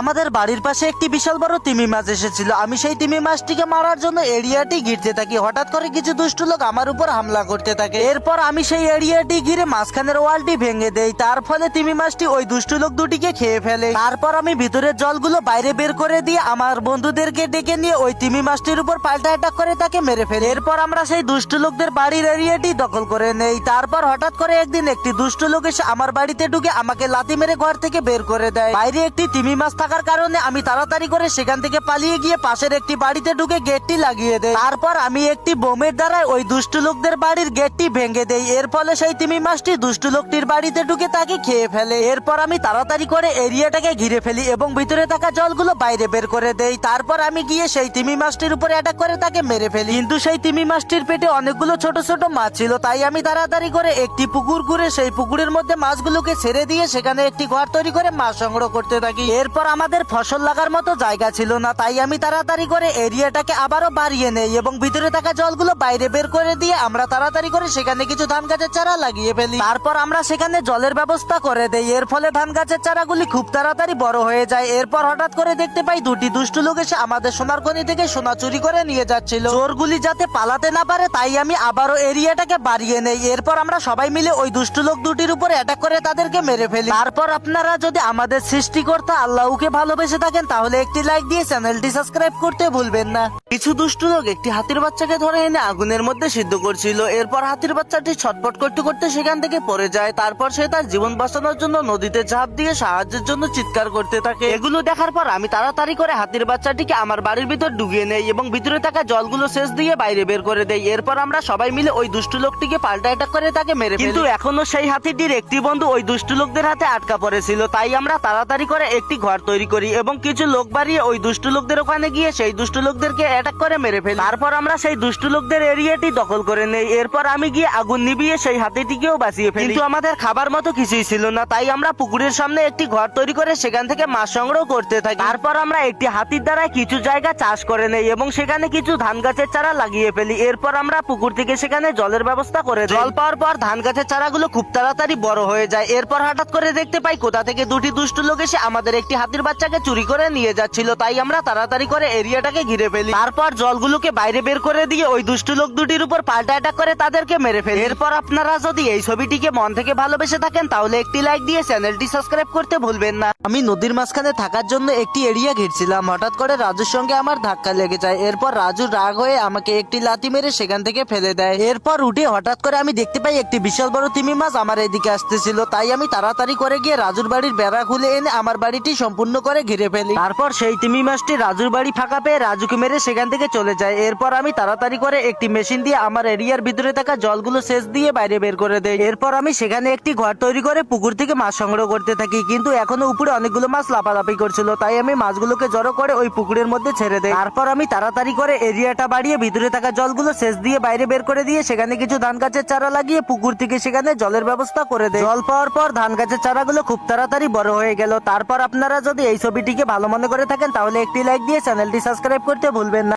আমাদের বাড়ির পাশে একটি বিশাল বড় তিমি মাছ এসেছিল। আমি সেই তিমি মাছটিকে মারার জন্য এরিয়াটি ঘিরতে থাকি। হঠাৎ করে কিছু দুষ্ট লোক আমার উপর হামলা করতে থাকে। এরপর আমি সেই এরিয়াটি ঘিরে মাঝখানের ওয়ালটি ভেঙে দেই। তার ফলে তিমি মাছটি ওই দুষ্ট লোক দুটিকে খেয়ে ফেলে। তারপর আমি ভিতরের জলগুলো বাইরে বের করে দিয়ে আমার বন্ধুদেরকে ডেকে নিয়ে ওই তিমি মাছটির উপর পাল্টা অ্যাটাক করে তাকে মেরে ফেলে। এরপর আমরা সেই দুষ্ট লোকদের বাড়ির এরিয়াটি দখল করে নেই। তারপর হঠাৎ করে একদিন একটি দুষ্ট লোক এসে আমার বাড়িতে ঢুকে আমাকে লাথি মেরে ঘর থেকে বের করে দেয়। বাইরে একটি তিমি মাছ থাকার কারণে আমি তাড়াতাড়ি করে সেখান থেকে পালিয়ে গিয়ে পাশের একটি বাড়িতে ঢুকে গেটটি লাগিয়ে দেয় তারপর আমি একটি বোমের দ্বারা ওই দুষ্ট লোকদের বাড়ির গেটটি ভেঙে দেই। এর ফলে সেই তিমি মাছটি দুষ্ট লোকটির বাড়িতে ঢুকে তাকে খেয়ে ফেলে। এরপর আমি তাড়াতাড়ি করে এরিয়াটাকে ঘিরে ফেলি এবং ভিতরে থাকা জলগুলো বাইরে বের করে দেই। তারপর আমি গিয়ে সেই তিমি মাছটির উপরে অ্যাটাক করে তাকে মেরে ফেলি। কিন্তু সেই তিমি মাছটির পেটে অনেকগুলো ছোট ছোট মাছ ছিল, তাই আমি তাড়াতাড়ি করে একটি পুকুর ঘুরে সেই পুকুরের মধ্যে মাছগুলোকে ছেড়ে দিয়ে সেখানে একটি ঘর তৈরি করে মাছ সংগ্রহ করতে থাকি। এরপর আমাদের ফসল লাগার মতো জায়গা ছিল না, তাই আমি তাড়াতাড়ি করে এরিয়াটাকে আবারও বাড়িয়ে নেই এবং ভিতরে থাকা জলগুলো বাইরে বের করে দিয়ে আমরা তাড়াতাড়ি করে সেখানে কিছু ধান গাছের চারা লাগিয়ে ফেলি। তারপর আমরা সেখানে জলের ব্যবস্থা করে দেই। এর ফলে ধান গাছের চারাগুলি খুব তাড়াতাড়ি বড় হয়ে যায়। এরপর হঠাৎ করে দেখতে পাই দুটি দুষ্টু লোক এসে আমাদের সোনার খনি থেকে সোনা চুরি করে নিয়ে যাচ্ছিল। চোরগুলি যাতে পালাতে না পারে, তাই আমি আবারও এরিয়াটাকে বাড়িয়ে নেই। এরপর আমরা সবাই মিলে ওই দুষ্টু লোক দুটির উপর অ্যাটাক করে তাদেরকে মেরে ফেলি। তারপর আপনারা যদি আমাদের সৃষ্টিকর্তা আল্লাহকে ভালোবেসে থাকেন, তাহলে একটি লাইক দিয়ে চ্যানেলটি সাবস্ক্রাইব করতে ভুলবেন না। কিছু দুষ্টু লোক একটি হাতির বাচ্চাকে ধরে এনে আগুনের মধ্যে সিদ্ধ করছিল। এরপর হাতির বাচ্চাটি ছটপট করতে করতে সেখান থেকে পড়ে যায়। তারপর সে তার জীবন বাঁচানোর জন্য নদীতে ঝাঁপ দিয়ে সাহায্যের জন্য চিৎকার করতে থাকে। এগুলো দেখার পর আমি তাড়াতাড়ি করে হাতির বাচ্চাটিকে আমার বাড়ির ভিতর ডুবিয়ে নেই এবং ভিতরে থাকা জলগুলো শেষ দিয়ে বাইরে বের করে দেই। এরপর আমরা সবাই মিলে ওই দুষ্টু লোকটিকে পাল্টা অ্যাটাক করে তাকে মেরে কিন্তু এখনও সেই হাতিটির একটি বন্ধু ওই দুষ্টু লোকদের হাতে আটকা পড়েছিল। তাই আমরা তাড়াতাড়ি করে একটি ঘর তৈরি করি এবং কিছু লোক বাড়িয়ে ওই দুষ্টু লোকদের ওখানে গিয়ে সেই দুষ্টু লোকদেরকে অ্যাটাক করে মেরে ফেলি। তারপর আমরা সেই দুষ্টু লোকদের এরিয়াটি দখল করে নেই। এরপর আমি গিয়ে আগুন নিভিয়ে সেই হাতিটিকেও বাঁচিয়ে ফেলি। কিন্তু আমাদের খাবার মতো কিছুই ছিল না, তাই আমরা পুকুরের সামনে একটি ঘর তৈরি করে সেখান থেকে মাছ সংগ্রহ করতে থাকি। তারপর আমরা একটি হাতির দ্বারা কিছু জায়গা চাষ করে নেই এবং সেখানে কিছু ধান গাছের চারা লাগিয়ে ফেলি। এরপর আমরা পুকুর থেকে সেখানে জলের ব্যবস্থা করে জল পাওয়ার পর ধান গাছের চারাগুলো খুব তাড়াতাড়ি বড় হয়ে যায়। এরপর হঠাৎ করে দেখতে পাই কোথা থেকে দুটি দুষ্ট লোক এসে আমাদের একটি হাতির বাচ্চাকে চুরি করে নিয়ে যাচ্ছিল, তাই আমরা তাড়াতাড়ি করে এরিয়াটাকে ঘিরে ফেলি। তারপর জলগুলোকে বাইরে বের করে দিয়ে ওই দুষ্ট লোক দুটির উপর পাল্টা অ্যাটাক করে তাদেরকে মেরে ফেলি। এরপর আপনারা যদি এই ছবিটিকে মন থেকে ভালোবেসে থাকেন, তাহলে একটি লাইক দিয়ে চ্যানেলটি সাবস্ক্রাইব করতে ভুলবেন না। আমি নদীর মাঝখানে থাকার জন্য একটি এরিয়া ঘিরছিলাম। হঠাৎ করে রাজুর সঙ্গে আমার ধাক্কা লেগে যায়। এরপর রাজু রাগ হয়ে আমাকে একটি লাথি মেরে সেখান থেকে ফেলে দেয়। এরপর উঠে হঠাৎ করে আমি দেখতে পাই একটি বিশাল বড় তিমি মাছ আমার এদিকে আসতেছিল। তাই আমি তাড়াতাড়ি করে গিয়ে রাজুর বাড়ির বেড়া খুলে এনে আমার বাড়িটি সম্পূর্ণ করে ঘিরে ফেলি। তারপর সেই তিমি মাছটি রাজুর বাড়ি ফাঁকা পেয়ে রাজুকে মেরে সেখান থেকে চলে যায়। এরপর আমি তাড়াতাড়ি করে একটি মেশিন দিয়ে আমার এরিয়ার ভিতরে থাকা জলগুলো সেচ দিয়ে বাইরে বের করে দেয় এরপর আমি সেখানে একটি ঘর তৈরি করে পুকুর থেকে মাছ সংগ্রহ করতে থাকি। কিন্তু এখনও উপরে অনেকগুলো মাছ লাফালাফি করছিল, তাই আমি মাছগুলোকে জড়ো করে ওই পুকুরের মধ্যে ছেড়ে দেয় তারপর আমি তাড়াতাড়ি করে এরিয়াটা বাড়িয়ে ভিতরে থাকা জলগুলো সেচ দিয়ে বাইরে বের করে দিয়ে সেখানে কিছু ধান গাছের চারা লাগিয়ে পুকুর থেকে সেখানে জলের ব্যবস্থা করে দেয় জল পাওয়ার পর ধান গাছের চারাগুলো খুব তাড়াতাড়ি বড় হয়ে গেল। তারপর আপনারা যদি এই ছবিটিকে ভালো মনে করে থাকেন, তাহলে একটি লাইক দিয়ে চ্যানেলটি সাবস্ক্রাইব করতে ভুলবেন না।